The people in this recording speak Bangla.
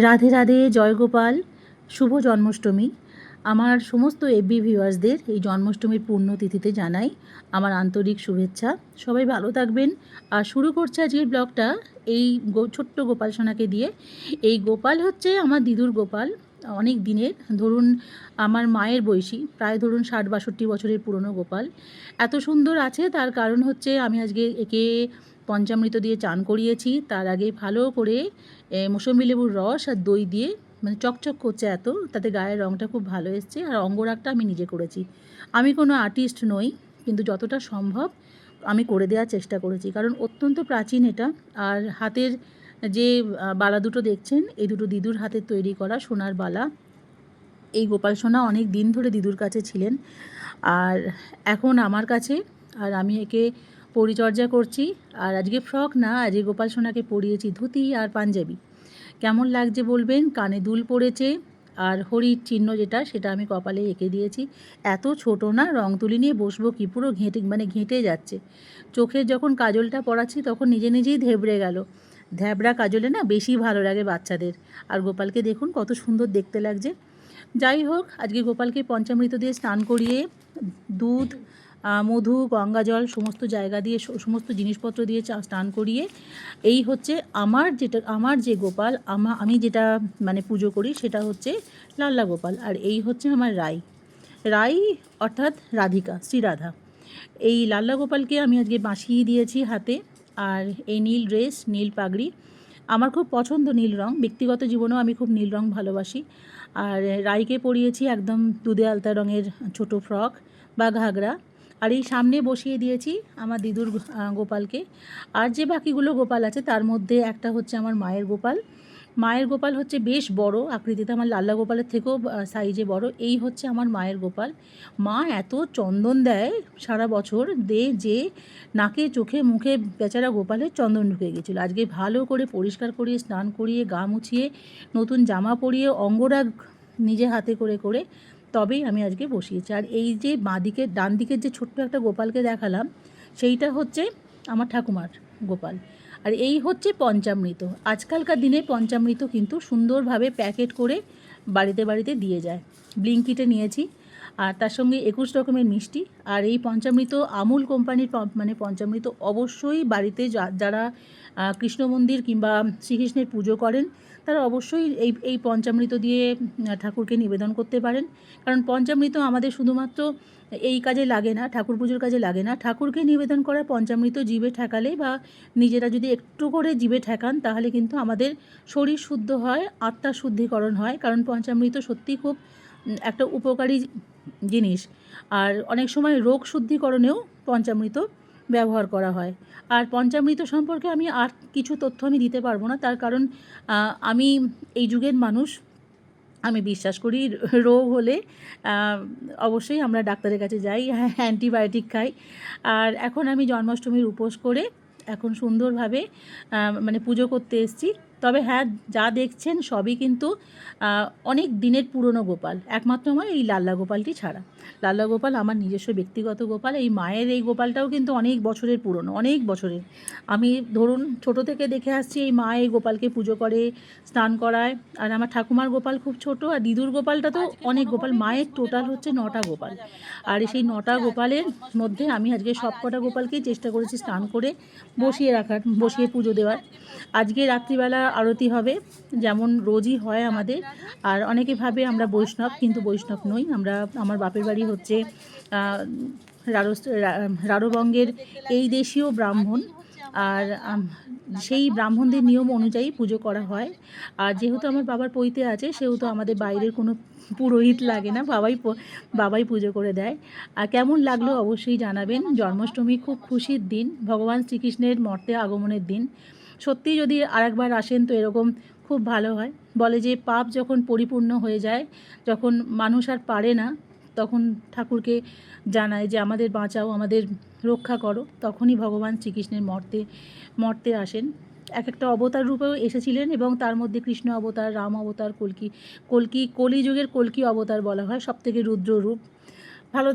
রাধে রাধে জয়গোপাল শুভ জন্মাষ্টমী। আমার সমস্ত এফবি ভিউয়ার্সদের এই জন্মাষ্টমীর পুণ্যতিথিতে জানাই আমার আন্তরিক শুভেচ্ছা। সবাই ভালো থাকবেন। আর শুরু করছে আজকের ব্লগটা এই ছোট্ট গোপাল সোনাকে দিয়ে। এই গোপাল হচ্ছে আমার দিদুর গোপাল। অনেক দিনের, ধরুন আমার মায়ের বয়সী, প্রায় ধরুন ষাট বাষট্টি বছরের পুরনো গোপাল। এত সুন্দর আছে, তার কারণ হচ্ছে আমি আজকে একে পঞ্চামৃত দিয়ে চান করিয়েছি। তার আগে ভালো করে এ, মৌসুমি লেবুর রস আর দই দিয়ে মানে চকচক করছে এত তাতে গায়ের রঙটা খুব ভালো এসছে। আর অঙ্গরাগটা আমি নিজে করেছি। আমি কোনো আর্টিস্ট নই কিন্তু যতটা সম্ভব আমি করে দেওয়ার চেষ্টা করেছি। কারণ অত্যন্ত প্রাচীন এটা। আর হাতের যে বালা দুটো দেখছেন এই দুটো দিদুর হাতের তৈরি করা সোনার বালা এই গোপাল সোনা অনেক দিন ধরে দিদুর কাছে ছিলেন। আর এখন আমার কাছে আর আমি একে পরিচর্যা করছি। আর আজকে ফ্রক না, আজকে গোপাল সোনাকে পরিয়েছি ধুতি আর পাঞ্জাবি। কেমন লাগছে বলবেন? কানে দুল পড়েছে। আর হরির চিহ্ন যেটা, সেটা আমি কপালে এঁকে দিয়েছি। এত ছোট না, রং তুলি নিয়ে বসবো কি? পুরো ঘেঁটে মানে ঘেঁটে যাচ্ছে। চোখে যখন কাজলটা পরাচ্ছি, তখন নিজে নিজেই ধেবড়ে গেল। ধ্যাবড়া কাজলে না বেশি ভালো লাগে বাচ্চাদের। আর গোপালকে দেখুন, কত সুন্দর দেখতে লাগছে। যাই হোক, আজকে গোপালকে পঞ্চামৃত দিয়ে স্নান করিয়ে দুধ মধু, গঙ্গা জল সমস্ত জায়গা দিয়ে সমস্ত জিনিসপত্র দিয়ে স্নান করিয়ে এই হচ্ছে আমার যেটা, আমার যে গোপাল, আমা, আমি যেটা মানে পুজো করি সেটা হচ্ছে লাল্লা গোপাল। আর এই হচ্ছে আমার রাই। রাই অর্থাৎ রাধিকা শ্রীরাধা এই লাল্লা গোপালকে আমি আজকে বাঁশিয়ে দিয়েছি হাতে। আর এই নীল ড্রেস, নীল পাগড়ি, আমার খুব পছন্দ নীল রং। ব্যক্তিগত জীবনেও আমি খুব নীল রং ভালোবাসি। আর রাইকে পরিয়েছি একদম দুধে আলতা রঙের ছোট ফ্রক বা ঘাগরা। আর এই সামনে বসিয়ে দিয়েছি আমার দিদুর গোপালকে। আর যে বাকিগুলো গোপাল আছে, তার মধ্যে একটা হচ্ছে আমার মায়ের গোপাল। মায়ের গোপাল হচ্ছে বেশ বড়, আকৃতিতে আমার লাল্লা গোপালের থেকেও সাইজে বড়। এই হচ্ছে আমার মায়ের গোপাল। মা এত চন্দন দেয় সারা বছর, দে যে নাকে, চোখে, মুখে বেচারা গোপালের চন্দন ঢুকে গেছিল। আজকে ভালো করে পরিষ্কার করিয়ে, স্নান করিয়ে, গা মুছিয়ে, নতুন জামা পরিয়ে, অঙ্গরাগ নিজে হাতে করে করে তবেই আমি আজকে বসিয়েছি। আর এই যে বাঁ দিকের, ডান দিকের যে ছোট্ট একটা গোপালকে দেখালাম, সেইটা হচ্ছে আমার ঠাকুমার গোপাল। আর এই হচ্ছে পঞ্চামৃত। আজকালকার দিনে পঞ্চামৃত কিন্তু সুন্দরভাবে প্যাকেট করে বাড়িতে বাড়িতে দিয়ে যায়। ব্লিঙ্কিটে নিয়েছি। আর তার সঙ্গে একুশ রকমের মিষ্টি। আর এই পঞ্চামৃত আমুল কোম্পানির মানে পঞ্চামৃত অবশ্যই বাড়িতে যারা কৃষ্ণ মন্দির কিংবা শ্রীকৃষ্ণের পুজো করেন, তারা অবশ্যই এই এই পঞ্চামৃত দিয়ে ঠাকুরকে নিবেদন করতে পারেন। কারণ পঞ্চামৃত আমাদের শুধুমাত্র এই কাজে লাগে না, ঠাকুর পুজোর কাজে লাগে না। ঠাকুরকে নিবেদন করা পঞ্চামৃত জীবে ঠেকালে বা নিজেরা যদি একটু করে জীবে ঠেকান, তাহলে কিন্তু আমাদের শরীর শুদ্ধ হয়, আত্মা শুদ্ধিকরণ হয়। কারণ পঞ্চামৃত সত্যিই খুব একটা উপকারী জিনিস। আর অনেক সময় রোগ শুদ্ধিকরণেও পঞ্চামৃত ব্যবহার করা হয়। আর পঞ্চামৃত সম্পর্কে আমি আর কিছু তথ্য আমি দিতে পারব না। তার কারণ আমি এই যুগের মানুষ। আমি বিশ্বাস করি, রোগ হলে অবশ্যই আমরা ডাক্তারের কাছে যাই, অ্যান্টিবায়োটিক খাই। আর এখন আমি জন্মাষ্টমীর উপোস করে এখন সুন্দরভাবে মানে পুজো করতে এসেছি। তবে হ্যাঁ যা দেখছেন সবই কিন্তু অনেক দিনের পুরনো গোপাল। একমাত্র আমার এই লাল্লা গোপালটি ছাড়া। লাল্লা গোপাল আমার নিজস্ব ব্যক্তিগত গোপাল এই মায়ের এই গোপালটাও কিন্তু অনেক বছরের পুরনো অনেক বছরের। আমি ধরুন ছোট থেকে দেখে আসছি এই মা এই গোপালকে পুজো করে স্নান করায় আর আমার ঠাকুমার গোপাল খুব ছোট আর দিদুর গোপালটা তো অনেক গোপাল মায়ের টোটাল হচ্ছে নটা গোপাল। আর সেই নটা গোপালের মধ্যে আমি আজকে সব কটা গোপালকেই চেষ্টা করেছি স্নান করে বসিয়ে রাখার বসিয়ে পুজো দেওয়ার। আজকে রাত্রিবেলা আরতি হবে, যেমন রোজই হয় আমাদের। আর অনেকে ভাবে আমরা বৈষ্ণব, কিন্তু বৈষ্ণব নই। আমরা, আমার বাপের বাড়ি হচ্ছে রারবঙ্গের এই দেশীয় ব্রাহ্মণ। আর সেই ব্রাহ্মণদের নিয়ম অনুযায়ী পুজো করা হয়। আর যেহেতু আমার বাবার পৈতে আছে, সেহেতু আমাদের বাইরের কোনো পুরোহিত লাগে না, বাবাই বাবাই পুজো করে দেয়। আর কেমন লাগল অবশ্যই জানাবেন। জন্মাষ্টমী খুব খুশির দিন। ভগবান শ্রীকৃষ্ণের মর্তে আগমনের দিন। সত্যি যদি আরেকবার আসেন তো এরকম খুব ভালো হয়। বলে যে পাপ যখন পরিপূর্ণ হয়ে যায়, যখন মানুষ আর পারে না, তখন ঠাকুরকে জানায় যে আমাদের বাঁচাও, আমাদের রক্ষা করো। তখনই ভগবান শ্রীকৃষ্ণের মর্তে মর্তে আসেন। এক একটা অবতার রূপেও এসেছিলেন এবং তার মধ্যে কৃষ্ণ অবতার, রাম অবতার, কলকি কলকি, কলিযুগের কলকি অবতার বলা হয়, সবথেকে রুদ্র রূপ। ভালো